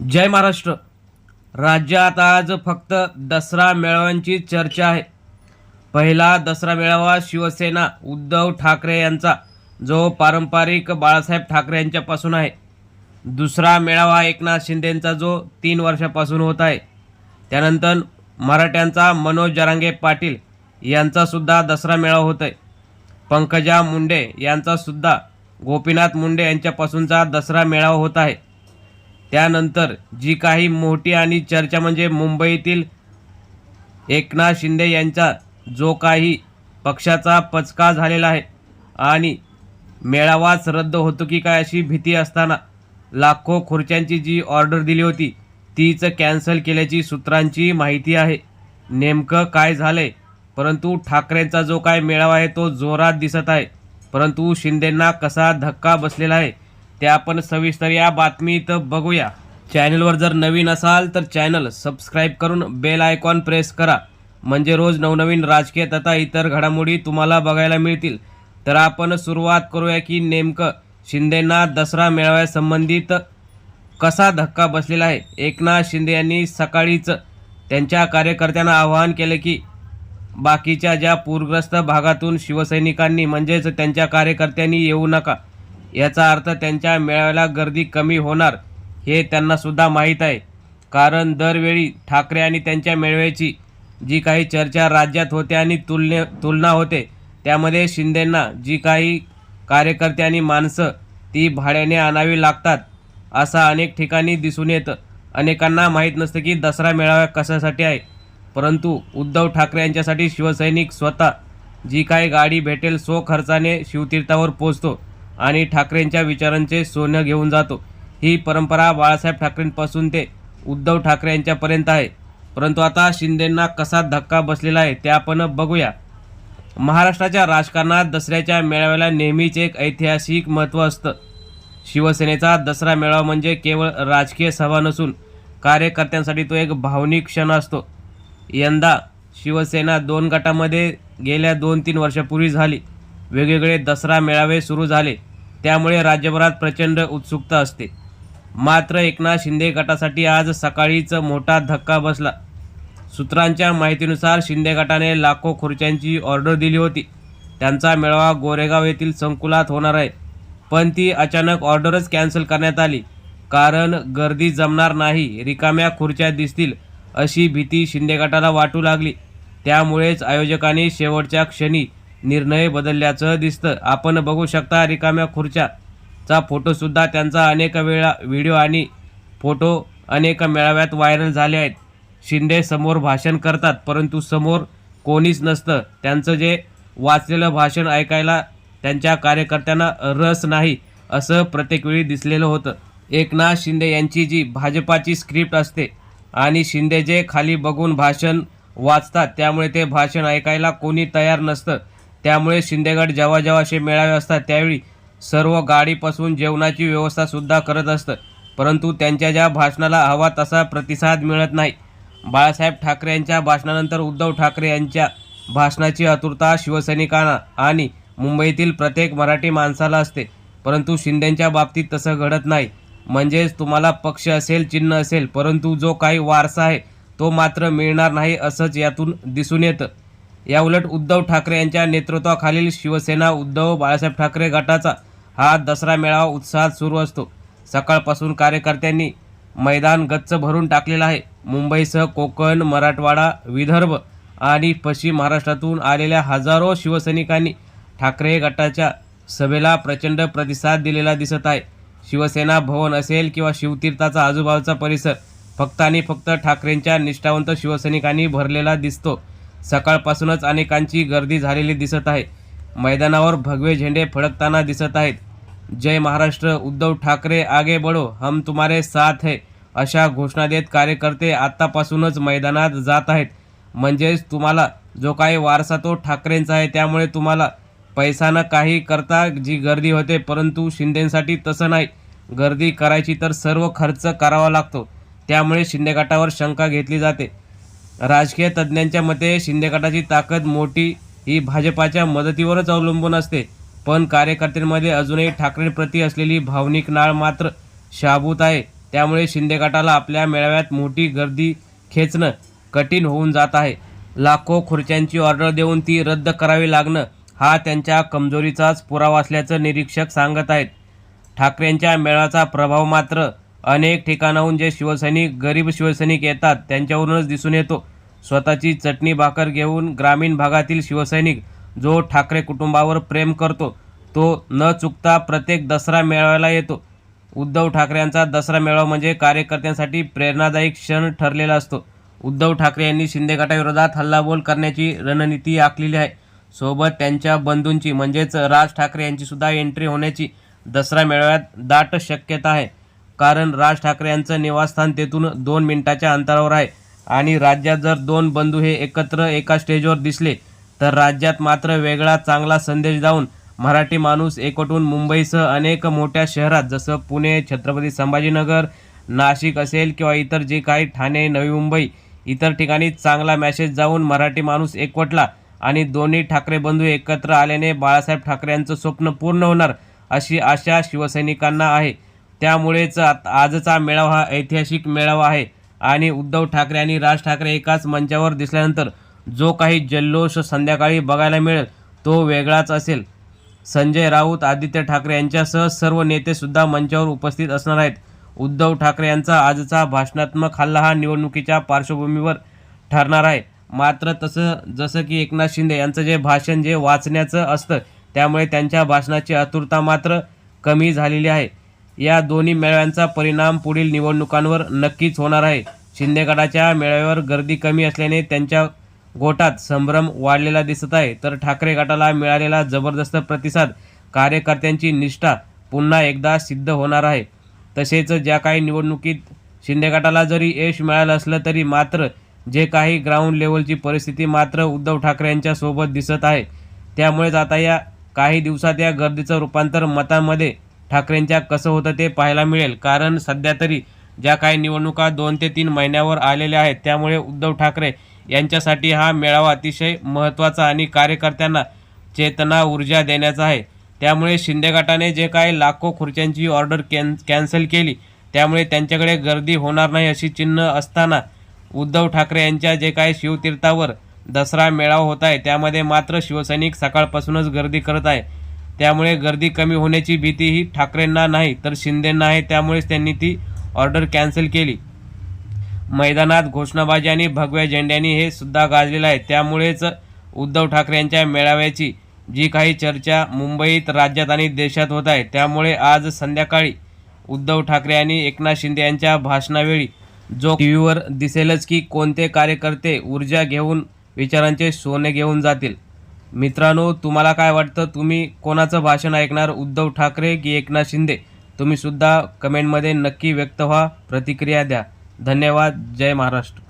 जय महाराष्ट्र. राज्यात आज फक्त दसरा मेळाव्यांची चर्चा आहे. पहिला दसरा मेळावा शिवसेना उद्धव ठाकरे यांचा जो पारंपरिक बाळासाहेब ठाकरे यांच्यापासून आहे. दुसरा मेळावा एकनाथ शिंदेंचा जो तीन वर्षापासून होत आहे. त्यानंतर मराठ्यांचा मनोज जरांगे पाटील यांचासुद्धा दसरा मेळावा होत आहे. पंकजा मुंडे यांचासुद्धा गोपीनाथ मुंडे यांच्यापासूनचा दसरा मेळावा होत आहे. त्यानंतर जी काही मोठी आणि चर्चा म्हणजे मुंबईतील एकनाथ शिंदे यांचा जो काही पक्षाचा पचका झालेला आहे आणि मेळावाच रद्द होतो की काय अशी भीती असताना लाखो खुर्च्यांची जी ऑर्डर दिली होती तीच कॅन्सल केल्याची सूत्रांची माहिती आहे. नेमकं काय झालंय? परंतु ठाकरेंचा जो काय मेळावा आहे तो जोरात दिसत आहे. परंतु शिंदेंना कसा धक्का बसलेला आहे ते आपण सविस्तर या बातमीत बघूया. चॅनलवर जर नवीन असाल तर चॅनल सबस्क्राईब करून बेल आयकॉन प्रेस करा. म्हणजे रोज नवनवीन राजकीय तथा इतर घडामोडी तुम्हाला बघायला मिळतील. तर आपण सुरुवात करूया की नेमकं शिंदेंना दसरा मेळाव्यासंबंधित कसा धक्का बसलेला आहे? एकनाथ शिंदे यांनी सकाळीच त्यांच्या कार्यकर्त्यांना आवाहन केले की बाकीच्या ज्या पूरग्रस्त भागातून शिवसैनिकांनी म्हणजेच त्यांच्या कार्यकर्त्यांनी येऊ नका. याचा अर्थ त्यांच्या मेळाव्याला गर्दी कमी होणार हे त्यांनासुद्धा माहीत आहे. कारण दरवेळी ठाकरे आणि त्यांच्या मेळव्याची जी काही चर्चा राज्यात होते आणि तुलने तुलना होते त्यामध्ये शिंदेंना जी काही कार्यकर्ते आणि माणसं ती भाड्याने आणावी लागतात असा अनेक ठिकाणी दिसून येतं. अनेकांना माहीत नसतं की दसरा मेळावा कशासाठी आहे. परंतु उद्धव ठाकरे यांच्यासाठी शिवसैनिक स्वतः जी काही गाडी भेटेल सो खर्चाने शिवतीर्थावर पोचतो आणि ठाकरेंच्या विचारांचे सोनं घेऊन जातो. ही परंपरा बाळासाहेब ठाकरेंपासून ते उद्धव ठाकरे यांच्यापर्यंत आहे. परंतु आता शिंदेंना कसा धक्का बसलेला आहे ते आपण बघूया. महाराष्ट्राच्या राजकारणात दसऱ्याच्या मेळाव्याला नेहमीच एक ऐतिहासिक महत्त्व असतं. शिवसेनेचा दसरा मेळावा म्हणजे केवळ राजकीय सभा नसून कार्यकर्त्यांसाठी तो एक भावनिक क्षण असतो. यंदा शिवसेना दोन गटामध्ये गेल्या दोन तीन वर्षापूर्वी झाली. वेगवेगळे दसरा मेळावे सुरू झाले. त्यामुळे राज्यभरात प्रचंड उत्सुकता असते. मात्र एकनाथ शिंदे गटासाठी आज सकाळीच मोठा धक्का बसला. सूत्रांच्या माहितीनुसार शिंदे गटाने लाखो खुर्च्यांची ऑर्डर दिली होती. त्यांचा मेळावा गोरेगाव येथील संकुलात होणार आहे. पण ती अचानक ऑर्डरच कॅन्सल करण्यात आली. कारण गर्दी जमणार नाही रिकाम्या खुर्च्या दिसतील अशी भीती शिंदे गटाला वाटू लागली. त्यामुळेच आयोजकांनी शेवटच्या क्षणी निर्णय बदलल्याचं दिसतं. आपण बघू शकता रिकाम्या खुर्च्याचा फोटोसुद्धा त्यांचा अनेक वेळा व्हिडिओ आणि फोटो अनेक मेळाव्यात व्हायरल झाले आहेत. शिंदे समोर भाषण करतात परंतु समोर कोणीच नसतं. त्यांचं जे वाचलेलं भाषण ऐकायला त्यांच्या कार्यकर्त्यांना रस नाही असं प्रत्येक वेळी दिसलेलं होतं. एकनाथ शिंदे यांची जी भाजपाची स्क्रिप्ट असते आणि शिंदे जे खाली बघून भाषण वाचतात त्यामुळे ते भाषण ऐकायला कोणी तयार नसतं. त्यामुळे शिंदेगड जेव्हा जेव्हा असे मेळावे असतात त्यावेळी सर्व गाडीपासून जेवणाची व्यवस्थासुद्धा करत असतं. परंतु त्यांच्या ज्या भाषणाला हवा तसा प्रतिसाद मिळत नाही. बाळासाहेब ठाकरे यांच्या भाषणानंतर उद्धव ठाकरे यांच्या भाषणाची आतुरता शिवसैनिकांना आणि मुंबईतील प्रत्येक मराठी माणसाला असते. परंतु शिंदेंच्या बाबतीत तसं घडत नाही. म्हणजेच तुम्हाला पक्ष असेल चिन्ह असेल परंतु जो काही वारसा आहे तो मात्र मिळणार नाही असंच यातून दिसून येतं. याउलट उद्धव ठाकरे यांच्या नेतृत्वाखालील शिवसेना उद्धव बाळासाहेब ठाकरे गटाचा हा दसरा मेळावा उत्साहात सुरू असतो. सकाळपासून कार्यकर्त्यांनी मैदान गच्च भरून टाकलेलं आहे. मुंबईसह कोकण मराठवाडा विदर्भ आणि पश्चिम महाराष्ट्रातून आलेल्या हजारो शिवसैनिकांनी ठाकरे गटाच्या सभेला प्रचंड प्रतिसाद दिलेला दिसत आहे. शिवसेना भवन असेल किंवा शिवतीर्थाचा आजूबाजूचा परिसर फक्त आणि फक्त ठाकरेंच्या निष्ठावंत शिवसैनिकांनी भरलेला दिसतो. सकाळपासूनच अनेकांची गर्दी झालेली दिसत आहे. मैदानावर भगवे झेंडे फडकताना दिसत आहेत. जय महाराष्ट्र उद्धव ठाकरे आगे बढो हम तुम्हारे साथ है अशा घोषणा देत कार्यकर्ते आत्तापासूनच मैदानात जात आहेत. म्हणजेच तुम्हाला जो काही वारसा तो ठाकरेंचा आहे त्यामुळे तुम्हाला पैसा न काही करता जी गर्दी होते परंतु शिंदेसाठी तसं नाही. गर्दी करायची तर सर्व खर्च करावा लागतो. त्यामुळे शिंदे गटावर शंका घेतली जाते. राजकीय तज्ज्ञांच्या मते शिंदे गटाची ताकद मोठी ही भाजपाच्या मदतीवरच अवलंबून असते. पण कार्यकर्त्यांमध्ये अजूनही ठाकरेंप्रती असलेली भावनिक नाळ मात्र शाबूत आहे. त्यामुळे शिंदे गटाला आपल्या मेळाव्यात मोठी गर्दी खेचणं कठीण होऊन जात आहे. लाखो खुर्च्यांची ऑर्डर देऊन ती रद्द करावी लागणं हा त्यांच्या कमजोरीचाच पुरावा असल्याचं निरीक्षक सांगत आहेत. ठाकरेंच्या मेळाचा प्रभाव मात्र अनेक ठिकाणाहून जे शिवसैनिक गरीब शिवसैनिक येतात त्यांच्यावरूनच दिसून येतो. स्वतःची चटणी भाकर घेऊन ग्रामीण भागातील शिवसैनिक जो ठाकरे कुटुंबावर प्रेम करतो तो न चुकता प्रत्येक दसरा मेळाव्याला येतो. उद्धव ठाकरेंचा दसरा मेळावा म्हणजे कार्यकर्त्यांसाठी प्रेरणादायी क्षण ठरलेला असतो. उद्धव ठाकरे यांनी शिंदे गटाविरोधात हल्लाबोल करण्याची रणनीती आखलेली आहे. सोबत त्यांच्या बंधूंची म्हणजेच राज ठाकरे यांची सुद्धा एंट्री होण्याची दसरा मेळाव्यात दाट शक्यता आहे. कारण राज ठाकरे यांचं निवासस्थान तेथून दोन मिनिटाच्या अंतरावर आहे. आणि राज्यात जर दोन बंधू हे एकत्र एका स्टेजवर दिसले तर राज्यात मात्र वेगळा चांगला संदेश जाऊन मराठी माणूस एकवटून मुंबईसह अनेक मोठ्या शहरात जसं पुणे छत्रपती संभाजीनगर नाशिक असेल किंवा इतर जे काही ठाणे नवी मुंबई इतर ठिकाणी चांगला मॅसेज जाऊन मराठी माणूस एकवटला आणि दोन्ही ठाकरे बंधू एकत्र आल्याने बाळासाहेब ठाकरे यांचं स्वप्न पूर्ण होणार अशी आशा शिवसैनिकांना आहे. त्यामुळेच आजचा मेळावा हा ऐतिहासिक मेळावा आहे. आणि उद्धव ठाकरे आणि राज ठाकरे एकाच मंचावर दिसल्यानंतर जो काही जल्लोष संध्याकाळी बघायला मिळेल तो वेगळाच असेल. संजय राऊत आदित्य ठाकरे यांच्यासह सर्व नेतेसुद्धा मंचावर उपस्थित असणार आहेत. उद्धव ठाकरे यांचा आजचा भाषणात्मक हल्ला हा निवडणुकीच्या पार्श्वभूमीवर ठरणार आहे. मात्र तसं जसं की एकनाथ शिंदे यांचं जे भाषण जे वाचण्याचं असतं त्यामुळे त्यांच्या भाषणाची आतुरता मात्र कमी झालेली आहे. या दोन्ही मेळाव्यांचा परिणाम पुढील निवडणुकांवर नक्कीच होणार आहे. शिंदे गटाच्या मेळाव्यावर गर्दी कमी असल्याने त्यांच्या गोटात संभ्रम वाढलेला दिसत आहे. तर ठाकरे गटाला मिळालेला जबरदस्त प्रतिसाद कार्यकर्त्यांची निष्ठा पुन्हा एकदा सिद्ध होणार आहे. तसेच ज्या काही निवडणुकीत शिंदे गटाला जरी यश मिळालं असलं तरी मात्र जे काही ग्राउंड लेवलची परिस्थिती मात्र उद्धव ठाकरे यांच्या सोबत दिसत आहे. त्यामुळेच आता या काही दिवसात या गर्दीचं रूपांतर मतांमध्ये ठाकरेंच्या कसं होतं ते पाहायला मिळेल. कारण सध्या तरी ज्या काही निवडणुका दोन ते तीन महिन्यावर आलेल्या आहेत त्यामुळे उद्धव ठाकरे यांच्यासाठी हा मेळावा अतिशय महत्त्वाचा आणि कार्यकर्त्यांना चेतना ऊर्जा देण्याचा आहे. त्यामुळे शिंदे गटाने जे काही लाखो खुर्च्यांची ऑर्डर कॅन कॅन्सल केली त्यामुळे त्यांच्याकडे गर्दी होणार नाही अशी चिन्ह असताना उद्धव ठाकरे यांच्या जे काही शिवतीर्थावर दसरा मेळावा होत आहे त्यामध्ये मात्र शिवसैनिक सकाळपासूनच गर्दी करत आहे. त्यामुळे गर्दी कमी होण्याची भीती ही ठाकरेंना नाही तर शिंदेंना आहे. त्यामुळेच त्यांनी ती ऑर्डर कॅन्सल केली. मैदानात घोषणाबाजी आणि भगव्या झेंड्यांनी हे सुद्धा गाजलेलं आहे. त्यामुळेच उद्धव ठाकरे यांच्या मेळाव्याची जी काही चर्चा मुंबईत राज्यात आणि देशात होत आहे त्यामुळे आज संध्याकाळी उद्धव ठाकरे आणि एकनाथ शिंदे यांच्या भाषणावेळी जो टी व्हीवर दिसेलच की कोणते कार्यकर्ते ऊर्जा घेऊन विचारांचे सोने घेऊन जातील. मित्रांनो तुम्हाला काय वाटतं? तुम्ही कोणाचं भाषण ऐकणार? उद्धव ठाकरे की एकनाथ शिंदे? तुम्हीसुद्धा कमेंटमध्ये नक्की व्यक्त व्हा प्रतिक्रिया द्या. धन्यवाद. जय महाराष्ट्र.